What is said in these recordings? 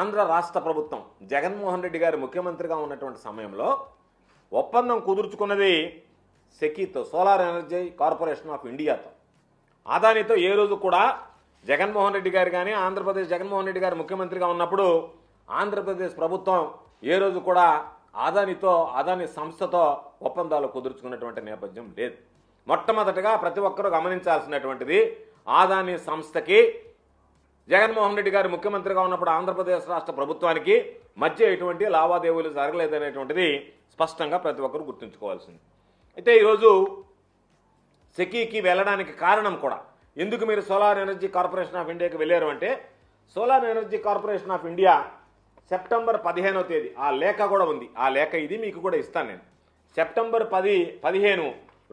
ఆంధ్ర రాష్ట్ర ప్రభుత్వం జగన్మోహన్ రెడ్డి గారు ముఖ్యమంత్రిగా ఉన్నటువంటి సమయంలో ఒప్పందం కుదుర్చుకున్నది సెకీతో సోలార్ ఎనర్జీ కార్పొరేషన్ ఆఫ్ ఇండియాతో. అదానితో ఏ రోజు కూడా జగన్మోహన్ రెడ్డి గారు కానీ ఆంధ్రప్రదేశ్ జగన్మోహన్ రెడ్డి గారు ముఖ్యమంత్రిగా ఉన్నప్పుడు ఆంధ్రప్రదేశ్ ప్రభుత్వం ఏ రోజు కూడా అదానితో అదాని సంస్థతో ఒప్పందాలు కుదుర్చుకున్నటువంటి నేపథ్యం లేదు. మొట్టమొదటగా ప్రతి ఒక్కరూ గమనించాల్సినటువంటిది ఆదాని సంస్థకి జగన్మోహన్ రెడ్డి గారు ముఖ్యమంత్రిగా ఉన్నప్పుడు ఆంధ్రప్రదేశ్ రాష్ట్ర ప్రభుత్వానికి మధ్య ఎటువంటి లావాదేవీలు జరగలేదనేటువంటిది స్పష్టంగా ప్రతి ఒక్కరు గుర్తుంచుకోవాల్సింది. అయితే ఈరోజు సెకీకి వెళ్ళడానికి కారణం కూడా ఎందుకు మీరు సోలార్ ఎనర్జీ కార్పొరేషన్ ఆఫ్ ఇండియాకి వెళ్ళారు అంటే solar energy corporation of India September పదిహేనో తేదీ ఆ లేఖ కూడా ఉంది. ఆ లేఖ ఇది మీకు కూడా ఇస్తాను నేను. సెప్టెంబర్ పది పదిహేను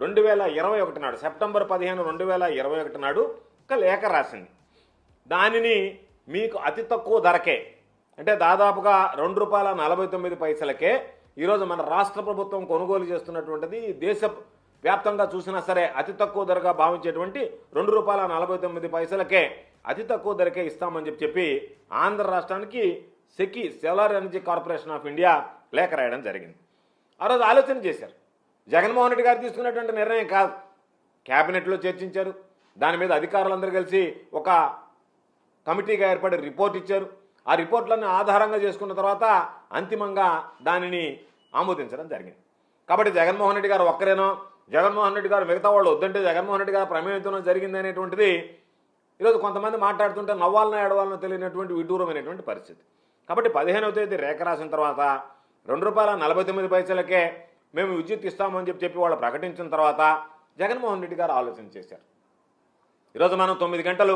రెండు వేల ఇరవై ఒకటి నాడు సెప్టెంబర్ పదిహేను రెండు వేల ఇరవై ఒకటి నాడు ఒక లేఖ రాసింది. దానిని మీకు అతి తక్కువ ధరకే అంటే దాదాపుగా రెండు రూపాయల నలభై తొమ్మిది పైసలకే ఈరోజు మన రాష్ట్ర ప్రభుత్వం కొనుగోలు చేస్తున్నటువంటిది దేశ వ్యాప్తంగా చూసినా సరే అతి తక్కువ ధరగా భావించేటువంటి రెండు రూపాయల నలభై తొమ్మిది పైసలకే అతి తక్కువ ధరకే ఇస్తామని చెప్పి చెప్పి ఆంధ్ర రాష్ట్రానికి SECI solar energy corporation of India లేఖ రాయడం జరిగింది. ఆ రోజు ఆలోచన చేశారు. జగన్మోహన్ రెడ్డి గారు తీసుకున్నటువంటి నిర్ణయం కాదు. క్యాబినెట్లో చర్చించారు. దాని మీద అధికారులందరూ కలిసి ఒక కమిటీగా ఏర్పడి రిపోర్ట్ ఇచ్చారు. ఆ రిపోర్ట్లన్నీ ఆధారంగా చేసుకున్న తర్వాత అంతిమంగా దానిని ఆమోదించడం జరిగింది. కాబట్టి జగన్మోహన్ రెడ్డి గారు ఒక్కరేనో? జగన్మోహన్ రెడ్డి గారు మిగతా వాళ్ళు వద్దంటే జగన్మోహన్ రెడ్డి గారు ప్రమేయంతో జరిగింది అనేటువంటిది ఈరోజు కొంతమంది మాట్లాడుతుంటే నవ్వాలనో ఏడవాలనో తెలియనటువంటి విడ్డూరమైనటువంటి పరిస్థితి. కాబట్టి పదిహేనవ తేదీ రేఖ రాసిన తర్వాత రెండు రూపాయల నలభై తొమ్మిది పైసలకే మేము విద్యుత్ ఇస్తామని చెప్పి చెప్పి వాళ్ళు ప్రకటించిన తర్వాత జగన్మోహన్ రెడ్డి గారు ఆలోచన చేశారు. ఈరోజు మనం తొమ్మిది గంటలు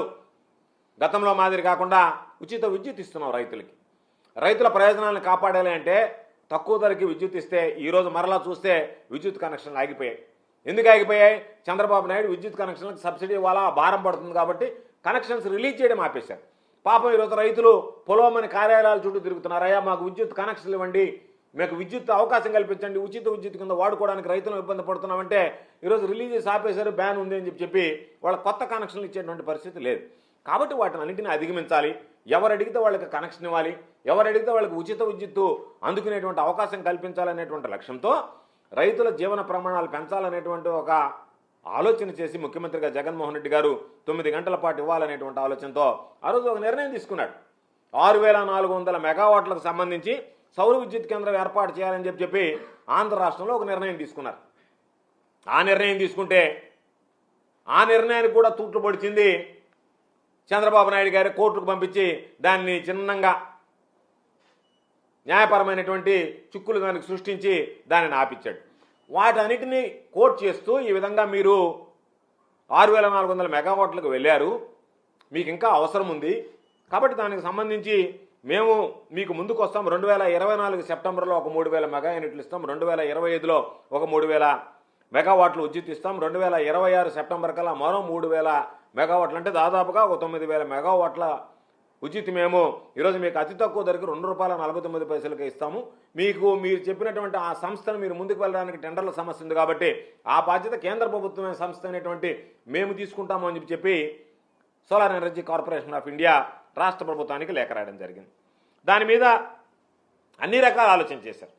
గతంలో మాదిరి కాకుండా ఉచిత విద్యుత్ ఇస్తున్నాం రైతులకి. రైతుల ప్రయోజనాలను కాపాడాలి అంటే తక్కువ ధరకి విద్యుత్ ఇస్తే ఈరోజు మరలా చూస్తే విద్యుత్ కనెక్షన్లు ఆగిపోయాయి. ఎందుకు ఆగిపోయాయి? చంద్రబాబు నాయుడు విద్యుత్ కనెక్షన్లకు సబ్సిడీ ఇవ్వాలా? భారం పడుతుంది కాబట్టి కనెక్షన్స్ రిలీజ్ చేయడం ఆపేశారు. పాపం ఈరోజు రైతులు పొలవమని కార్యాలయాల చుట్టూ తిరుగుతున్నారు. అయ్యా మాకు విద్యుత్ కనెక్షన్లు ఇవ్వండి. మీకు విద్యుత్ అవకాశం కల్పించండి. ఉచిత విద్యుత్ కింద వాడుకోవడానికి రైతులు ఇబ్బంది పడుతున్నామంటే ఈరోజు రిలీజ్ చేసి ఆపేశారు. బ్యాన్ ఉంది అని చెప్పి చెప్పి వాళ్ళ కొత్త కనెక్షన్లు ఇచ్చేటువంటి పరిస్థితి లేదు. కాబట్టి వాటిని అన్నింటినీ అధిగమించాలి. ఎవరు అడిగితే వాళ్ళకి కనెక్షన్ ఇవ్వాలి ఎవరు అడిగితే వాళ్ళకి ఉచిత విద్యుత్తు అందుకునేటువంటి అవకాశం కల్పించాలనేటువంటి లక్ష్యంతో రైతుల జీవన ప్రమాణాలు పెంచాలనేటువంటి ఒక ఆలోచన చేసి ముఖ్యమంత్రిగా జగన్మోహన్ రెడ్డి గారు తొమ్మిది గంటల పాటు ఇవ్వాలనేటువంటి ఆలోచనతో ఆ రోజు ఒక నిర్ణయం తీసుకున్నాడు. ఆరు వేల నాలుగు వందల మెగావాట్లకు సంబంధించి సౌర విద్యుత్ కేంద్రం ఏర్పాటు చేయాలని చెప్పి చెప్పి ఆంధ్ర రాష్ట్రంలో ఒక నిర్ణయం తీసుకున్నారు. ఆ నిర్ణయం తీసుకుంటే ఆ నిర్ణయానికి కూడా తూట్లు పొడిచింది చంద్రబాబు నాయుడు గారి కోర్టుకు పంపించి దాన్ని చిన్నంగా న్యాయపరమైనటువంటి చిక్కులు దానికి సృష్టించి దానిని ఆపించాడు వాటన్నిటినీ కోర్టు చేస్తూ ఈ విధంగా మీరు ఆరు వేల నాలుగు వందల మెగావాట్లకు వెళ్ళారు. మీకు ఇంకా అవసరం ఉంది. కాబట్టి దానికి సంబంధించి మేము మీకు ముందుకు వస్తాం. రెండు వేల ఇరవై నాలుగు సెప్టెంబర్లో ఒక మూడు వేల మెగా యూనిట్లు ఇస్తాం. రెండు వేల ఇరవై ఐదులో ఒక మూడు వేల మెగావాట్లు ఉచిత్ ఇస్తాం. రెండు వేల ఇరవై ఆరు సెప్టెంబర్ కల్లా మరో మూడు వేల మెగావాట్లు అంటే దాదాపుగా ఒక తొమ్మిది వేల మెగావాట్ల ఉచిత మేము ఈరోజు మీకు అతి తక్కువ ధరకు రెండు రూపాయల నలభై తొమ్మిది పైసలకే ఇస్తాము. మీకు మీరు చెప్పినటువంటి ఆ సంస్థను మీరు ముందుకు వెళ్ళడానికి టెండర్ల సమస్య ఉంది కాబట్టి ఆ బాధ్యత కేంద్ర ప్రభుత్వమైన సంస్థ అనేటువంటి మేము తీసుకుంటాము అని చెప్పి చెప్పి solar energy corporation of India రాష్ట్ర ప్రభుత్వానికి లేఖ రాయడం జరిగింది. దాని మీద అన్ని రకాల ఆలోచన చేశారు.